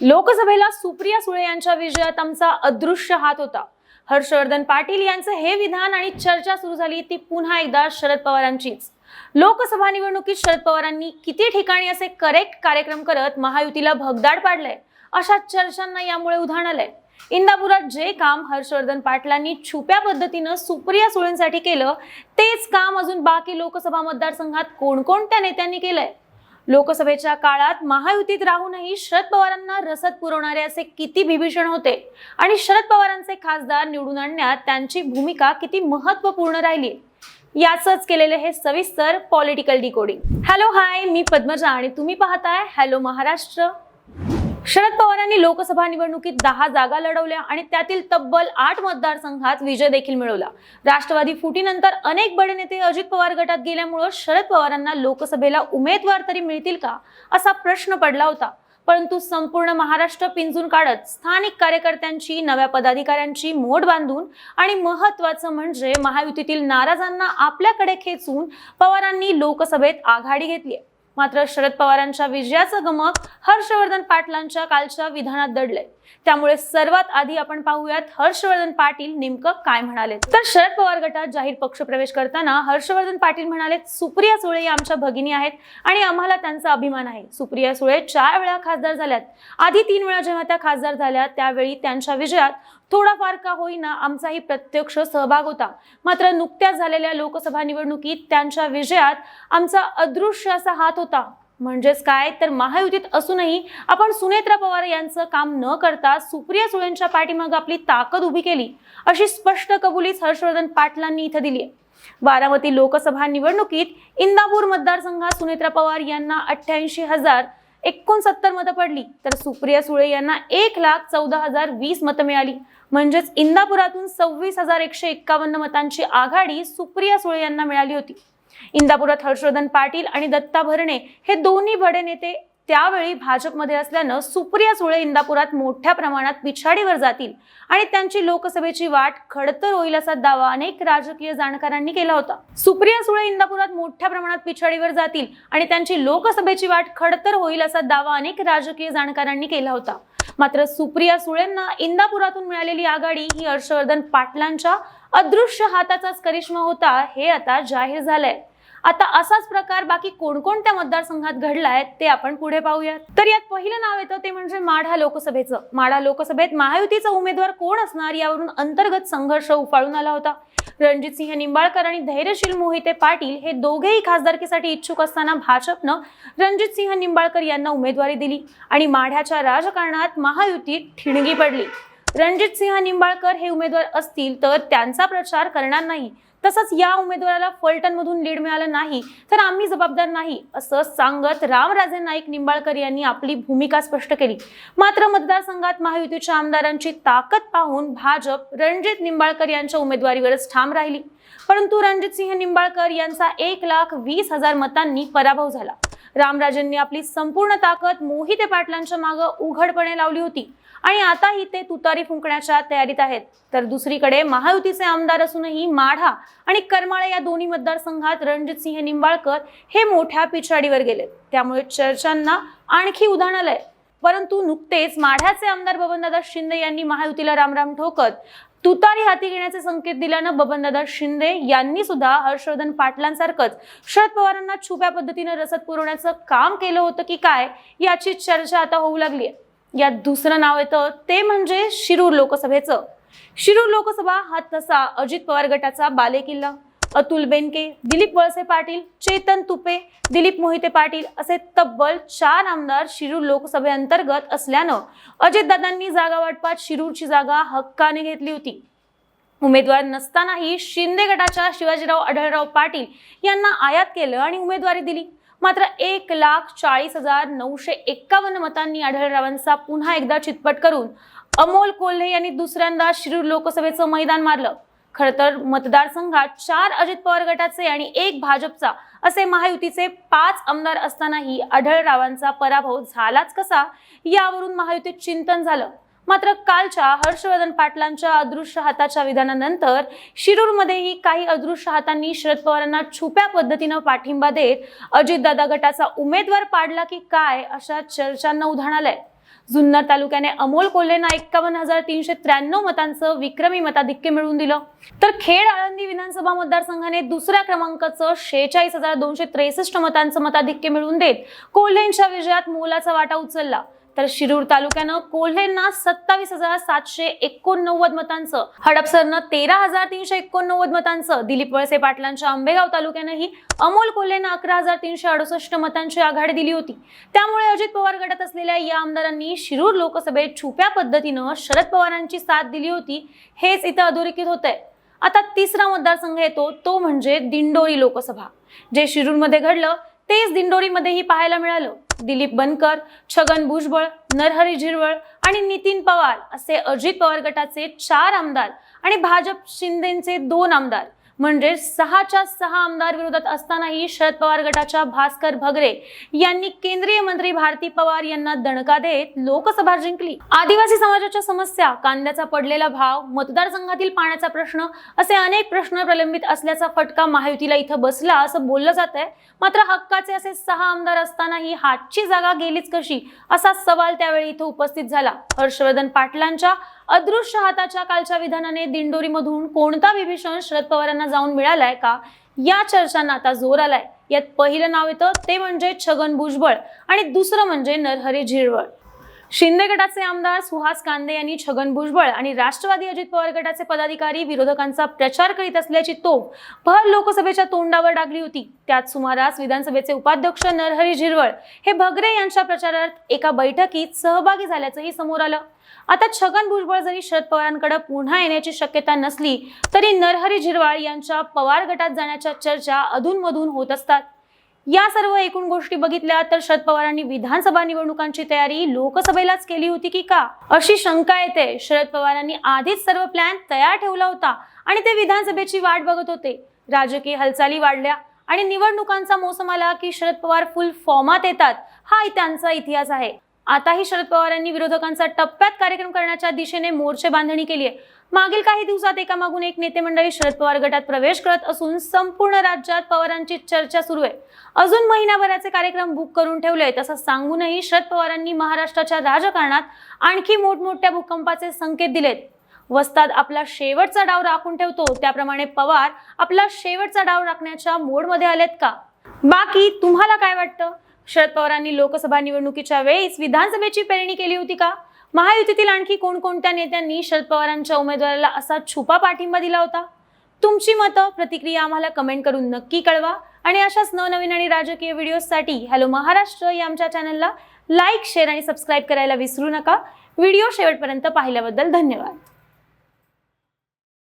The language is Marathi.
लोकसभेला सुप्रिया सुळे यांच्या विजयात आमचा अदृश्य हात होता. हर्षवर्धन पाटील यांचं हे विधान आणि चर्चा सुरू झाली ती पुन्हा एकदा शरद पवारांचीच. लोकसभा निवडणुकीत शरद पवारांनी किती ठिकाणी असे करेक्ट कार्यक्रम करत महायुतीला भगदाड पाडलंय? अशा चर्चांना यामुळे उधाण आलंय. इंदापुरात जे काम हर्षवर्धन पाटलांनी छुप्या पद्धतीनं सुप्रिया सुळेंसाठी केलं तेच काम अजून बाकी लोकसभा मतदारसंघात कोणकोणत्या नेत्यांनी केलंय? लोकसभेच्या काळात महायुतीत राहूनही शरद पवारांना रसद पुरवणारे असे किती बिभीषण होते आणि शरद पवारांचे खासदार निवडून आणण्यात त्यांची भूमिका किती महत्त्वपूर्ण राहिली? याचंच केलेले हे सविस्तर पॉलिटिकल डिकोडिंग हॅलो हाय मी पद्मजा आणि तुम्ही पाहताय हॅलो महाराष्ट्र. शरद पवारांनी लोकसभा निवडणुकीत दहा जागा लढवल्या आणि त्यातील तब्बल आठ मतदारसंघात विजय देखील मिळवला. राष्ट्रवादी फुटीनंतर अनेक बडे नेते अजित पवार गटात गेल्यामुळं शरद पवारांना लोकसभेला उमेदवार तरी मिळतील का असा प्रश्न पडला होता. परंतु संपूर्ण महाराष्ट्र पिंजून काढत स्थानिक कार्यकर्त्यांची नव्या पदाधिकाऱ्यांची मोड बांधून आणि महत्वाचं म्हणजे महायुतीतील नाराजांना आपल्याकडे खेचून पवारांनी लोकसभेत आघाडी घेतली मात्र शरद पवारांच्या विजयाचं गमक हर्षवर्धन पाटलांच्या कालच्या विधानात दडलंय. त्यामुळे सर्वात आधी आपण पाहूयात हर्षवर्धन पाटील नेमकं काय म्हणाले. तर शरद पवार गटात जाहीर पक्षप्रवेश करताना हर्षवर्धन पाटील म्हणाले सुप्रिया सुळे या आमच्या भगिनी आहेत आणि आम्हाला त्यांचा अभिमान आहे. सुप्रिया सुळे चार वेळा खासदार झाल्यात. आधी तीन वेळा जेव्हा त्या खासदार झाल्या त्यावेळी त्यांच्या विजयात थोडाफार का होईना आमचाही प्रत्यक्ष सहभाग होता. मात्र नुकत्याच झालेल्या लोकसभा निवडणुकीत त्यांच्या विजयात आमचा अदृश्य असा हात होता. म्हणजेच काय? तर महायुतीत असूनही आपण सुनेत्रा पवार यांचं काम न करता सुप्रिया सुळेंच्या पाठीमाग आपली ताकद उभी केली अशी स्पष्ट कबुलीच हर्षवर्धन पाटलांनी इथं दिली आहे बारामती लोकसभा निवडणुकीत इंदापूर मतदारसंघात सुनेत्रा पवार यांना अठ्ठ्याऐंशी हजार एकोणसत्तर मतं पडली. तर सुप्रिया सुळे यांना एक लाख चौदा हजार वीस मतं मिळाली. म्हणजेच इंदापुरातून सव्वीस हजार एकशे एक्कावन्न मतांची आघाडी सुप्रिया सुळे यांना मिळाली होती. इंदापुरात हर्षवर्धन पाटील आणि दत्ता भरणे हे दोन्ही बडे नेते त्यावेळी भाजपमध्ये असल्यानं सुप्रिया सुळे इंदापुरात मोठ्या प्रमाणात पिछाडीवर जातील आणि त्यांची लोकसभेची वाट खडतर होईल असा दावा अनेक राजकीय जाणकारांनी केला होता. सुप्रिया सुळे इंदापुरात मोठ्या प्रमाणात पिछाडीवर जातील आणि त्यांची लोकसभेची वाट खडतर होईल असा दावा अनेक राजकीय जाणकारांनी केला होता. मात्र सुप्रिया सुळेंना इंदापुरातून मिळालेली आघाडी ही हर्षवर्धन पाटलांच्या अदृश्य हाताचाच करिश्मा होता हे आता जाहीर झालंय. आता असाच प्रकार बाकी कोणकोणत्या मतदारसंघात घडलाय ते आपण पुढे पाहूयात. तर यात पहिलं नाव येतं ते म्हणजे माढा लोकसभेचं. माढा लोकसभेत महायुतीचा उमेदवार कोण असणार यावरून अंतर्गत संघर्ष उफाळून आला होता. रणजितसिंह निंबाळकर आणि धैर्यशील मोहिते पाटील हे दोघेही खासदारकीसाठी इच्छुक असताना भाजपनं रणजितसिंह निंबाळकर यांना उमेदवारी दिली आणि माढ्याच्या राजकारणात महायुतीत ठिणगी पडली. रणजितसिंह निंबाळकर हे उमेदवार असतील तर त्यांचा प्रचार करणार नाही. तसंच या उमेदवाराला फलटणमधून लीड मिळालं नाही तर आम्ही जबाबदार नाही असं सांगत रामराजे नाईक निंबाळकर यांनी आपली भूमिका स्पष्ट केली. मात्र मतदारसंघात महायुतीच्या आमदारांची ताकद पाहून भाजप रणजित निंबाळकर यांच्या उमेदवारीवरच ठाम राहिली. परंतु रणजित सिंह निंबाळकर यांचा एक लाख वीस हजार मतांनी पराभव झाला. रामराजेंनी आपली संपूर्ण ताकद मोहिते पाटलांच्या मागं उघडपणे लावली होती. आणि आताही ते तुतारी फुंकण्याच्या तयारीत आहेत. तर दुसरीकडे महायुतीचे आमदार असूनही माढा आणि करमाळे या दोन्ही मतदारसंघात रणजितसिंह निंबाळकर हे मोठ्या पिछाडीवर गेले. त्यामुळे चर्चांना आणखी उधाण आलंय. परंतु नुकतेच माढ्याचे आमदार बबनदादा शिंदे यांनी महायुतीला रामराम ठोकत तुतारी हाती घेण्याचे संकेत दिल्यानं बबनदादा शिंदे यांनी सुद्धा हर्षवर्धन पाटलांसारखंच शरद पवारांना छुप्या पद्धतीनं रसद पुरवण्याचं काम केलं होतं की काय याची चर्चा आता होऊ लागली आहे यात दुसरं नाव येतं ते म्हणजे शिरूर लोकसभेचं. शिरूर लोकसभा हा तसा अजित पवार गटाचा बालेकिल्ला. अतुल बेनके दिलीप वळसे पाटील चेतन तुपे दिलीप मोहिते पाटील असे तब्बल चार आमदार शिरूर लोकसभेअंतर्गत असल्यानं अजितदादांनी जागा वाटपात शिरूरची जागा हक्काने घेतली होती. उमेदवार नसतानाही शिंदे गटाच्या शिवाजीराव आढळराव पाटील यांना आयात केलं आणि उमेदवारी दिली. मात्र एक लाख चाळीस हजार नऊशे एक्कावन्न मतांनी आढळरावांचा पुन्हा एकदा चितपट करून अमोल कोल्हे यांनी दुसऱ्यांदा शिरूर लोकसभेचं मैदान मारलं. खरं तर मतदारसंघात चार अजित पवार गटाचे आणि एक भाजपचा असे महायुतीचे पाच आमदार असतानाही आढळरावांचा पराभव झालाच कसा यावरून महायुतीत चिंतन झालं. मात्र कालच्या हर्षवर्धन पाटलांच्या अदृश्य हाताच्या विधानानंतर शिरूरमध्येही काही अदृश्य हातांनी शरद पवारांना छुप्या पद्धतीनं पाठिंबा देत अजितदादा गटाचा उमेदवार पाडला की काय अशा चर्चांना उधाण आलंय. जुन्नर तालुक्याने अमोल कोल्हेंना एक्कावन्न हजार तीनशे त्र्याण्णव मतांचं विक्रमी मताधिक्य मिळवून दिलं. तर खेड आळंदी विधानसभा मतदारसंघाने दुसऱ्या क्रमांकाचं शेहेचाळीस हजार दोनशे त्रेसष्ट मतांचं मताधिक्य मिळवून देत कोल्हेंच्या विजयात मोलाचा वाटा उचलला. तर शिरूर तालुक्यानं कोल्हेंना सत्तावीस हजार सातशे एकोणनव्वद मतांचं हडपसरनं तेरा हजार तीनशे एकोणनव्वद मतांचं दिलीप वळसे पाटलांच्या आंबेगाव तालुक्यानंही अमोल कोल्हेंना अकरा हजार तीनशे अडुसष्ट मतांची आघाडी दिली होती. त्यामुळे अजित पवार गटात असलेल्या या आमदारांनी शिरूर लोकसभेत छुप्या पद्धतीनं शरद पवारांची साथ दिली होती हेच इथं अधोरेखित होतंय. आता तिसरा मतदारसंघ येतो तो म्हणजे दिंडोरी लोकसभा. जे शिरूरमध्ये घडलं तेच दिंडोरीमध्येही पाहायला मिळालं. दिलीप बनकर छगन भुजबळ नरहरी झिरवळ आणि नितीन पवार असे अजित पवार गटाचे चार आमदार आणि भाजप शिंदेचे दोन आमदार. म्हणजे सहाच्या सहा आमदार विरोधात असतानाही शरद पवार गटाच्या भास्कर भगरे यांनी केंद्रीय मंत्री भारती पवार यांना दणका देत लोकसभा जिंकली. आदिवासी समाजाच्या समस्या कांद्याचा पडलेला भाव मतदारसंघातील पाण्याचा प्रश्न असे अनेक प्रश्न प्रलंबित असल्याचा फटका महायुतीला इथं बसला असं बोललं जात आहे मात्र हक्काचे असे सहा आमदार असतानाही हातची जागा गेलीच कशी असा सवाल त्यावेळी इथं उपस्थित झाला. हर्षवर्धन पाटलांच्या अदृश्य हाताच्या कालच्या विधानाने दिंडोरीमधून कोणता विभीषण शरद पवारांना जाऊन मिळालाय का? या चर्चांना आता जोर आलाय. यात पहिलं नाव येतं ते म्हणजे छगन भुजबळ आणि दुसरं म्हणजे नरहरी झिरवळ. शिंदे गटाचे आमदार सुहास कांदे यांनी छगन भुजबळ आणि राष्ट्रवादी अजित पवार गटाचे पदाधिकारी विरोधकांचा प्रचार करीत असल्याची तोफ भर लोकसभेच्या तोंडावर डागली होती. त्यात सुमारास विधानसभेचे उपाध्यक्ष नरहरी झिरवळ हे भगरे यांच्या प्रचारात एका बैठकीत सहभागी झाल्याचंही समोर आलं. आता छगन भुजबळ जरी शरद पवारांकडे पुन्हा येण्याची शक्यता नसली तरी नरहरी झिरवाळ यांच्या पवार गटात जाण्याच्या चर्चा अधूनमधून होत असतात. या सर्व एकूण गोष्टी बघितल्या तर शरद पवारांनी विधानसभा निवडणुकांची तयारी लोकसभेलाच केली होती की का? अशी शंका येते. शरद पवारांनी आधीच सर्व प्लॅन तयार ठेवला होता आणि ते विधानसभेची वाट बघत होते. राजकीय हालचाली वाढल्या आणि निवडणुकांचा मोसम आला की शरद पवार फुल फॉर्मात येतात. हा त्यांचा इतिहास आहे. आताही शरद पवारांनी विरोधकांचा टप्प्यात कार्यक्रम करण्याच्या दिशेने मोर्चे बांधणी केली आहे. मागील काही दिवसात एकामागून एक नेते मंडळी शरद पवार गटात प्रवेश करत असून संपूर्ण राज्यात पवारांची चर्चा सुरू आहे. अजून महिनाभराचे कार्यक्रम बुक करून ठेवले आहेत तसं सांगूनही शरद पवारांनी महाराष्ट्राच्या राजकारणात आणखी मोठमोठ्या भूकंपाचे संकेत दिलेत. वस्ताद आपला शेवटचा डाव राखून ठेवतो. त्याप्रमाणे पवार आपला शेवटचा डाव राखण्याच्या मोडमध्ये आलेत का? बाकी तुम्हाला काय वाटतं? शरद पवारांनी लोकसभा निवडणुकीच्या वेळेस विधानसभेची पेरणी केली होती का? महायुतीतील आणखी कोणकोणत्या नेत्यांनी शरद पवारांच्या उमेदवाराला असा छुपा पाठिंबा दिला होता? तुमची मतं प्रतिक्रिया आम्हाला कमेंट करून नक्की कळवा. आणि अशाच नवनवीन आणि राजकीय व्हिडिओजसाठी हॅलो महाराष्ट्र या आमच्या चॅनलला लाईक शेअर आणि सबस्क्राईब करायला विसरू नका. व्हिडिओ शेवटपर्यंत पाहिल्याबद्दल धन्यवाद.